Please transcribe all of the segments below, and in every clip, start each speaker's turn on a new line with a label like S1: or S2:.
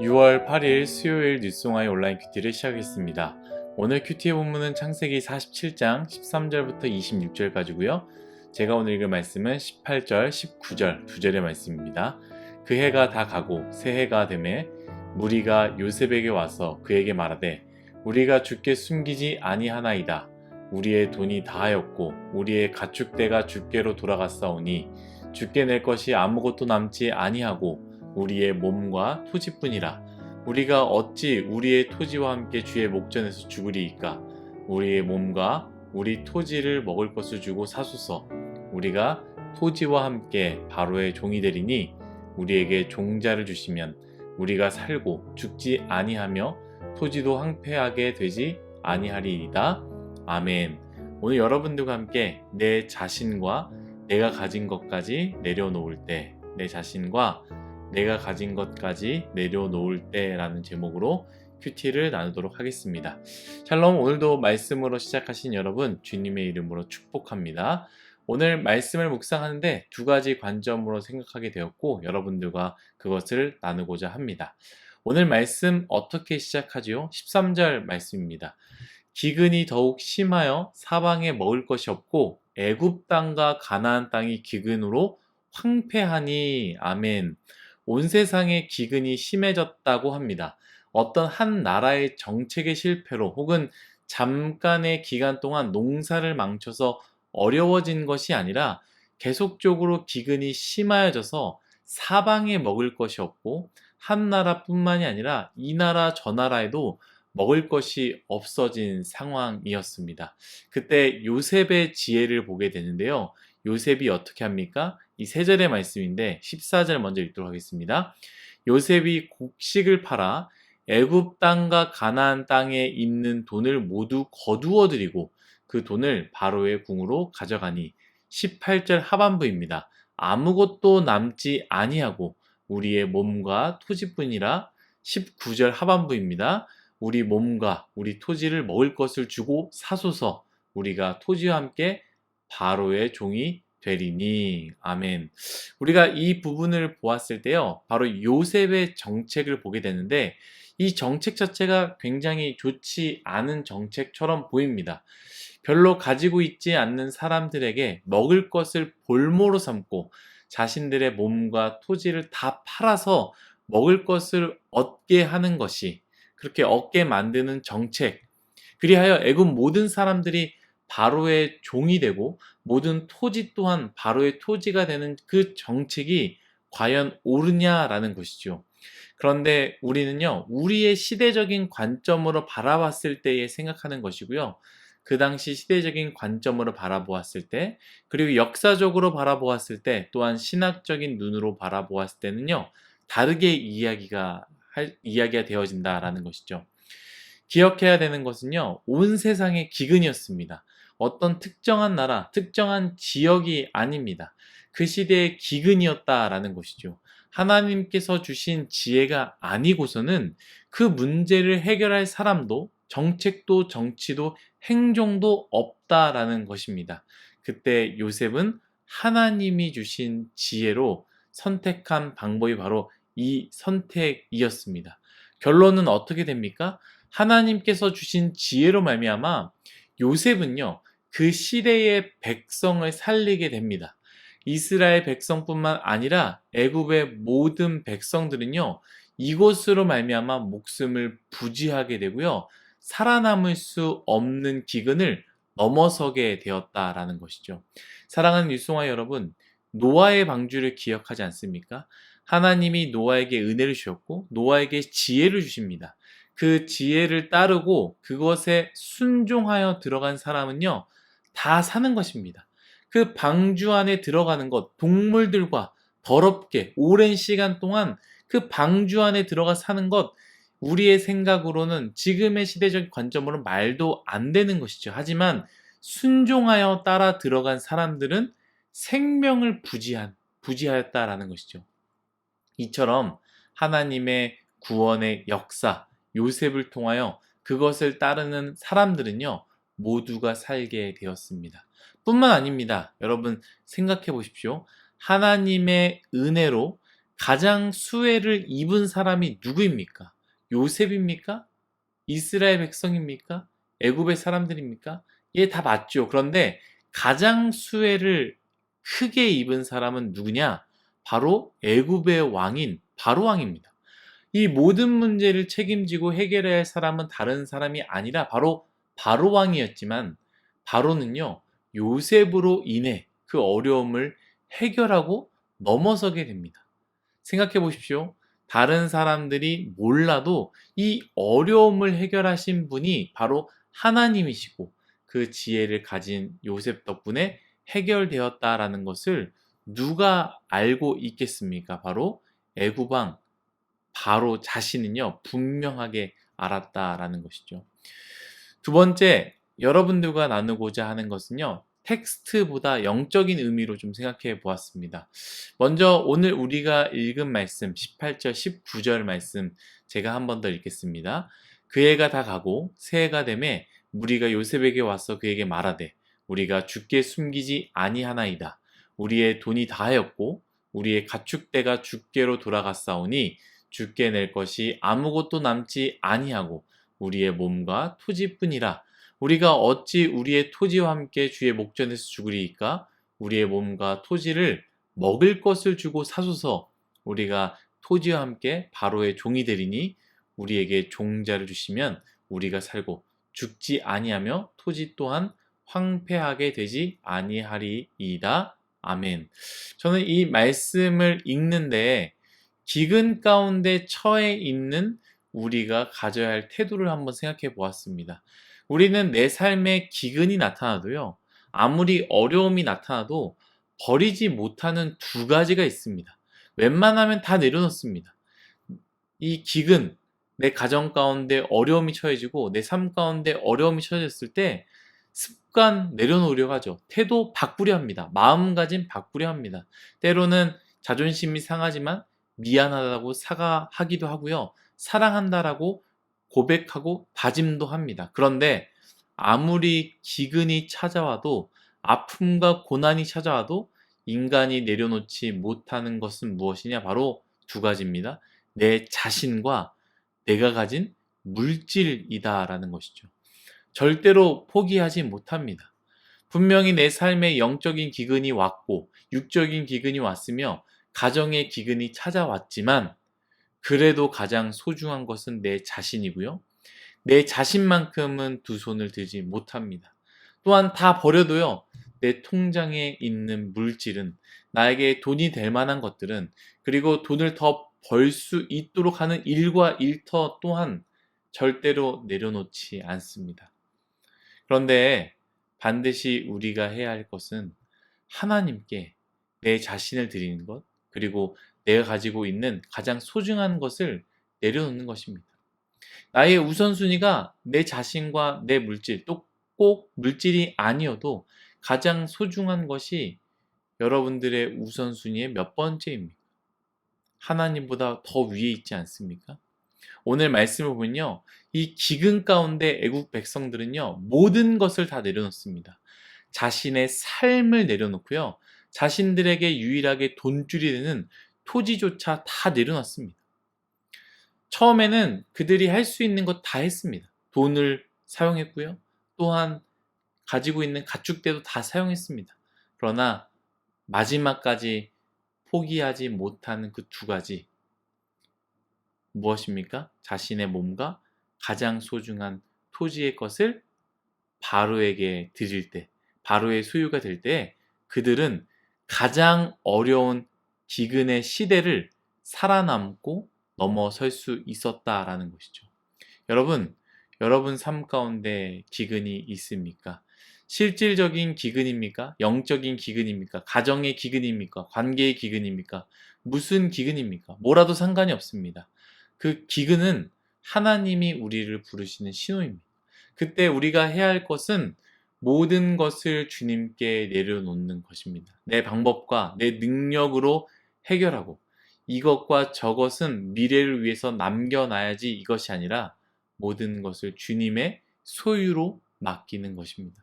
S1: 6월 8일 수요일 뉴스송아의 온라인 큐티를 시작했습니다. 오늘 큐티의 본문은 창세기 47장 13절부터 26절까지고요. 제가 오늘 읽을 말씀은 18절, 19절 두 절의 말씀입니다. 그 해가 다 가고 새 해가 되매 무리가 요셉에게 와서 그에게 말하되 우리가 주께 숨기지 아니하나이다. 우리의 돈이 다하였고 우리의 가축대가 주께로 돌아갔사오니 주께 낼 것이 아무것도 남지 아니하고 우리의 몸과 토지뿐이라. 우리가 어찌 우리의 토지와 함께 주의 목전에서 죽으리이까? 우리의 몸과 우리 토지를 먹을 것을 주고 사소서. 우리가 토지와 함께 바로의 종이 되리니 우리에게 종자를 주시면 우리가 살고 죽지 아니하며 토지도 황폐하게 되지 아니하리이다. 아멘. 오늘 여러분들과 함께 내 자신과 내가 가진 것까지 내려놓을 때 내 자신과 내가 가진 것까지 내려놓을 때라는 제목으로 큐티를 나누도록 하겠습니다. 샬롬 오늘도 말씀으로 시작하신 여러분 주님의 이름으로 축복합니다. 오늘 말씀을 묵상하는데 두 가지 관점으로 생각하게 되었고 여러분들과 그것을 나누고자 합니다. 오늘 말씀 어떻게 시작하지요? 13절 말씀입니다. 기근이 더욱 심하여 사방에 먹을 것이 없고 애굽 땅과 가나안 땅이 기근으로 황폐하니 아멘. 온 세상의 기근이 심해졌다고 합니다. 어떤 한 나라의 정책의 실패로 혹은 잠깐의 기간 동안 농사를 망쳐서 어려워진 것이 아니라 계속적으로 기근이 심하여져서 사방에 먹을 것이 없고 한 나라뿐만이 아니라 이 나라 저 나라에도 먹을 것이 없어진 상황이었습니다. 그때 요셉의 지혜를 보게 되는데요. 요셉이 어떻게 합니까? 이 세 절의 말씀인데 14절 먼저 읽도록 하겠습니다. 요셉이 곡식을 팔아 애굽 땅과 가나안 땅에 있는 돈을 모두 거두어 드리고 그 돈을 바로의 궁으로 가져가니 18절 하반부입니다. 아무것도 남지 아니하고 우리의 몸과 토지뿐이라 19절 하반부입니다. 우리 몸과 우리 토지를 먹을 것을 주고 사소서 우리가 토지와 함께 바로의 종이 되리니 아멘. 우리가 이 부분을 보았을 때요. 바로 요셉의 정책을 보게 되는데 이 정책 자체가 굉장히 좋지 않은 정책처럼 보입니다. 별로 가지고 있지 않는 사람들에게 먹을 것을 볼모로 삼고 자신들의 몸과 토지를 다 팔아서 먹을 것을 얻게 하는 것이 그렇게 얻게 만드는 정책. 그리하여 애굽 모든 사람들이 바로의 종이 되고 모든 토지 또한 바로의 토지가 되는 그 정책이 과연 옳으냐라는 것이죠. 그런데 우리는요, 우리의 시대적인 관점으로 바라봤을 때에 생각하는 것이고요. 그 당시 시대적인 관점으로 바라보았을 때, 그리고 역사적으로 바라보았을 때, 또한 신학적인 눈으로 바라보았을 때는요, 다르게 이야기가, 할, 이야기가 되어진다라는 것이죠. 기억해야 되는 것은요, 온 세상의 기근이었습니다. 어떤 특정한 나라, 특정한 지역이 아닙니다. 그 시대의 기근이었다라는 것이죠. 하나님께서 주신 지혜가 아니고서는 그 문제를 해결할 사람도 정책도 정치도 행정도 없다라는 것입니다. 그때 요셉은 하나님이 주신 지혜로 선택한 방법이 바로 이 선택이었습니다. 결론은 어떻게 됩니까? 하나님께서 주신 지혜로 말미암아 요셉은요 그 시대의 백성을 살리게 됩니다. 이스라엘 백성뿐만 아니라 애굽의 모든 백성들은요 이곳으로 말미암아 목숨을 부지하게 되고요 살아남을 수 없는 기근을 넘어서게 되었다라는 것이죠. 사랑하는 유송아 여러분, 노아의 방주를 기억하지 않습니까? 하나님이 노아에게 은혜를 주셨고 노아에게 지혜를 주십니다. 그 지혜를 따르고 그것에 순종하여 들어간 사람은요, 다 사는 것입니다. 그 방주 안에 들어가는 것, 동물들과 더럽게 오랜 시간 동안 그 방주 안에 들어가 사는 것, 우리의 생각으로는 지금의 시대적 관점으로 말도 안 되는 것이죠. 하지만 순종하여 따라 들어간 사람들은 생명을 부지한, 부지하였다라는 것이죠. 이처럼 하나님의 구원의 역사, 요셉을 통하여 그것을 따르는 사람들은요, 모두가 살게 되었습니다. 뿐만 아닙니다. 여러분 생각해 보십시오. 하나님의 은혜로 가장 수혜를 입은 사람이 누구입니까? 요셉입니까? 이스라엘 백성입니까? 애굽의 사람들입니까? 예, 다 맞죠. 그런데 가장 수혜를 크게 입은 사람은 누구냐? 바로 애굽의 왕인 바로 왕입니다. 이 모든 문제를 책임지고 해결해야 할 사람은 다른 사람이 아니라 바로 바로 왕이었지만 바로는요 요셉으로 인해 그 어려움을 해결하고 넘어서게 됩니다. 생각해 보십시오. 다른 사람들이 몰라도 이 어려움을 해결하신 분이 바로 하나님이시고 그 지혜를 가진 요셉 덕분에 해결되었다라는 것을 누가 알고 있겠습니까? 바로 애구방 바로 자신은요 분명하게 알았다라는 것이죠. 두 번째 여러분들과 나누고자 하는 것은요 텍스트보다 영적인 의미로 좀 생각해 보았습니다. 먼저 오늘 우리가 읽은 말씀 18절 19절 말씀 제가 한 번 더 읽겠습니다. 그 해가 다 가고 새해가 되매 무리가 요셉에게 와서 그에게 말하되 우리가 죽게 숨기지 아니하나이다. 우리의 돈이 다하였고 우리의 가축대가 죽게로 돌아갔사오니 죽게 낼 것이 아무것도 남지 아니하고 우리의 몸과 토지뿐이라 우리가 어찌 우리의 토지와 함께 주의 목전에서 죽으리이까 우리의 몸과 토지를 먹을 것을 주고 사소서 우리가 토지와 함께 바로의 종이 되리니 우리에게 종자를 주시면 우리가 살고 죽지 아니하며 토지 또한 황폐하게 되지 아니하리이다. 아멘. 저는 이 말씀을 읽는데 기근 가운데 처해 있는 우리가 가져야 할 태도를 한번 생각해 보았습니다. 우리는 내 삶에 기근이 나타나도요, 아무리 어려움이 나타나도 버리지 못하는 두 가지가 있습니다. 웬만하면 다 내려놓습니다. 이 기근, 내 가정 가운데 어려움이 처해지고 내 삶 가운데 어려움이 처해졌을 때 습관 내려놓으려고 하죠. 태도 바꾸려 합니다. 마음가짐 바꾸려 합니다. 때로는 자존심이 상하지만 미안하다고 사과하기도 하고요. 사랑한다라고 고백하고 다짐도 합니다. 그런데 아무리 기근이 찾아와도 아픔과 고난이 찾아와도 인간이 내려놓지 못하는 것은 무엇이냐? 바로 두 가지입니다. 내 자신과 내가 가진 물질이다라는 것이죠. 절대로 포기하지 못합니다. 분명히 내 삶에 영적인 기근이 왔고 육적인 기근이 왔으며 가정의 기근이 찾아왔지만 그래도 가장 소중한 것은 내 자신이고요. 내 자신만큼은 두 손을 들지 못합니다. 또한 다 버려도요. 내 통장에 있는 물질은 나에게 돈이 될 만한 것들은 그리고 돈을 더 벌 수 있도록 하는 일과 일터 또한 절대로 내려놓지 않습니다. 그런데 반드시 우리가 해야 할 것은 하나님께 내 자신을 드리는 것, 그리고 내가 가지고 있는 가장 소중한 것을 내려놓는 것입니다. 나의 우선순위가 내 자신과 내 물질, 또 꼭 물질이 아니어도 가장 소중한 것이 여러분들의 우선순위의 몇 번째입니까? 하나님보다 더 위에 있지 않습니까? 오늘 말씀을 보면요. 이 기근 가운데 애국 백성들은요. 모든 것을 다 내려놓습니다. 자신의 삶을 내려놓고요. 자신들에게 유일하게 돈줄이 되는 토지조차 다 내려놨습니다. 처음에는 그들이 할 수 있는 것 다 했습니다. 돈을 사용했고요. 또한 가지고 있는 가축대도 다 사용했습니다. 그러나 마지막까지 포기하지 못하는 그 두 가지 무엇입니까? 자신의 몸과 가장 소중한 토지의 것을 바로에게 드릴 때, 바로의 소유가 될 때 그들은 가장 어려운 기근의 시대를 살아남고 넘어설 수 있었다라는 것이죠. 여러분, 여러분 삶 가운데 기근이 있습니까? 실질적인 기근입니까? 영적인 기근입니까? 가정의 기근입니까? 관계의 기근입니까? 무슨 기근입니까? 뭐라도 상관이 없습니다. 그 기근은 하나님이 우리를 부르시는 신호입니다. 그때 우리가 해야 할 것은 모든 것을 주님께 내려놓는 것입니다. 내 방법과 내 능력으로 해결하고 이것과 저것은 미래를 위해서 남겨놔야지 이것이 아니라 모든 것을 주님의 소유로 맡기는 것입니다.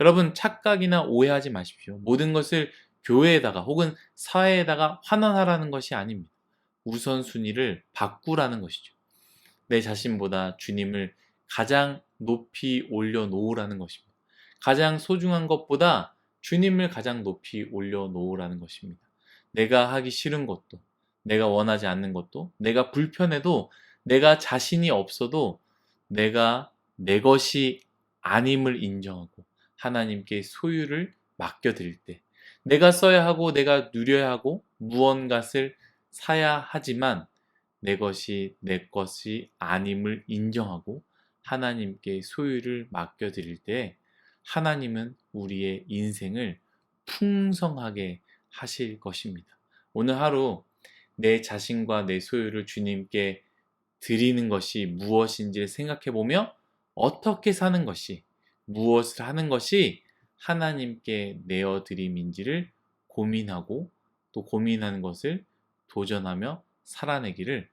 S1: 여러분 착각이나 오해하지 마십시오. 모든 것을 교회에다가 혹은 사회에다가 환원하라는 것이 아닙니다. 우선순위를 바꾸라는 것이죠. 내 자신보다 주님을 가장 높이 올려놓으라는 것입니다. 가장 소중한 것보다 주님을 가장 높이 올려놓으라는 것입니다. 내가 하기 싫은 것도, 내가 원하지 않는 것도, 내가 불편해도, 내가 자신이 없어도, 내가 내 것이 아님을 인정하고, 하나님께 소유를 맡겨드릴 때, 내가 써야 하고, 내가 누려야 하고, 무언가를 사야 하지만, 내 것이 내 것이 아님을 인정하고, 하나님께 소유를 맡겨드릴 때, 하나님은 우리의 인생을 풍성하게 하실 것입니다. 오늘 하루 내 자신과 내 소유를 주님께 드리는 것이 무엇인지를 생각해 보며 어떻게 사는 것이 무엇을 하는 것이 하나님께 내어 드림인지를 고민하고 또 고민하는 것을 도전하며 살아내기를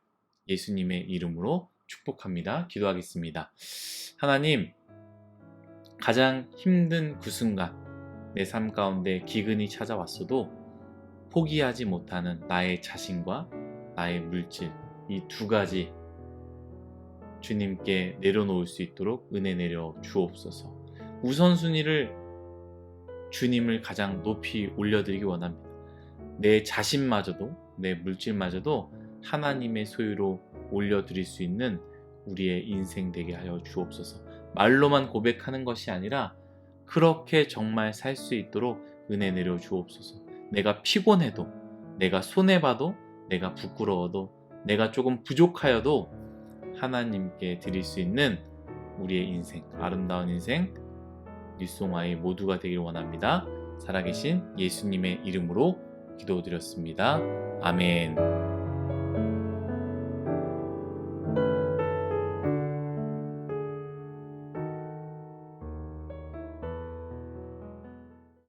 S1: 예수님의 이름으로 축복합니다. 기도하겠습니다. 하나님, 가장 힘든 그 순간, 내 삶 가운데 기근이 찾아왔어도 포기하지 못하는 나의 자신과 나의 물질, 이 두 가지 주님께 내려놓을 수 있도록 은혜 내려 주옵소서. 우선순위를 주님을 가장 높이 올려드리기 원합니다. 내 자신마저도, 내 물질마저도 하나님의 소유로 올려드릴 수 있는 우리의 인생 되게 하여 주옵소서. 말로만 고백하는 것이 아니라 그렇게 정말 살 수 있도록 은혜 내려 주옵소서. 내가 피곤해도, 내가 손해봐도, 내가 부끄러워도, 내가 조금 부족하여도 하나님께 드릴 수 있는 우리의 인생, 아름다운 인생, 뉴송 아이 모두가 되길 원합니다. 살아계신 예수님의 이름으로 기도드렸습니다. 아멘.